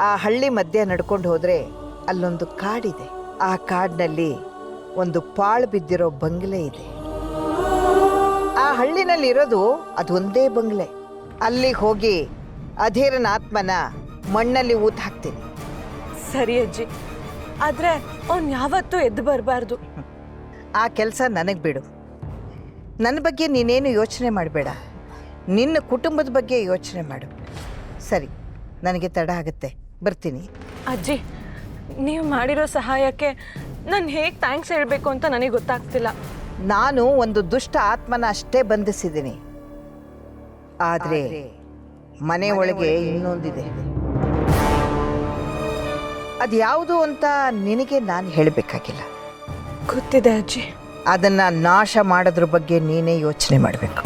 ಆ ಹಳ್ಳಿ ಮಧ್ಯೆ ನಡ್ಕೊಂಡು ಹೋದ್ರೆ ಅಲ್ಲೊಂದು ಕಾಡಿದೆ. ಆ ಕಾಡಿನಲ್ಲಿ ಒಂದು ಪಾಳು ಬಿದ್ದಿರೋ ಬಂಗ್ಲೆ ಇದೆ. ಆ ಹಳ್ಳಿನಲ್ಲಿ ಇರೋದು ಅದೊಂದೇ ಬಂಗ್ಲೆ. ಅಲ್ಲಿಗೆ ಹೋಗಿ ಅಧೀರನ ಆತ್ಮನ ಮಣ್ಣಲ್ಲಿ ಊತ ಹಾಕ್ತೀನಿ. ಸರಿ ಅಜ್ಜಿ. ಆದ್ರೆ ಅವ್ನು ಯಾವತ್ತೂ ಎದ್ದು ಬರಬಾರ್ದು. ಆ ಕೆಲಸ ನನಗೆ ಬಿಡು. ನನ್ನ ಬಗ್ಗೆ ನೀನೇನು ಯೋಚನೆ ಮಾಡಬೇಡ. ನಿನ್ನ ಕುಟುಂಬದ ಬಗ್ಗೆ ಯೋಚನೆ ಮಾಡು. ಸರಿ ನನಗೆ ತಡ ಆಗುತ್ತೆ. ಬರ್ತೀನಿ. ಅಜ್ಜಿ ನೀವು ಮಾಡಿರೋ ಸಹಾಯಕ್ಕೆ ನಾನು ಹೇಗೆ ಥ್ಯಾಂಕ್ಸ್ ಹೇಳಬೇಕು ಅಂತ ನನಗೆ ಗೊತ್ತಾಗ್ತಿಲ್ಲ. ನಾನು ಒಂದು ದುಷ್ಟ ಆತ್ಮನ ಅಷ್ಟೇ ಬಂಧಿಸಿದ್ದೀನಿ. ಆದರೆ ಮನೆ ಒಳಗೆ ಇನ್ನೊಂದಿದೆ. ಅದು ಯಾವುದು ಅಂತ ನಿನಗೆ ನಾನು ಹೇಳಬೇಕಾಗಿಲ್ಲ. ಗೊತ್ತಿದೆ ಅಜ್ಜಿ. ಅದನ್ನ ನಾಶ ಮಾಡೋದ್ರ ಬಗ್ಗೆ ನೀನೇ ಯೋಚನೆ ಮಾಡಬೇಕು.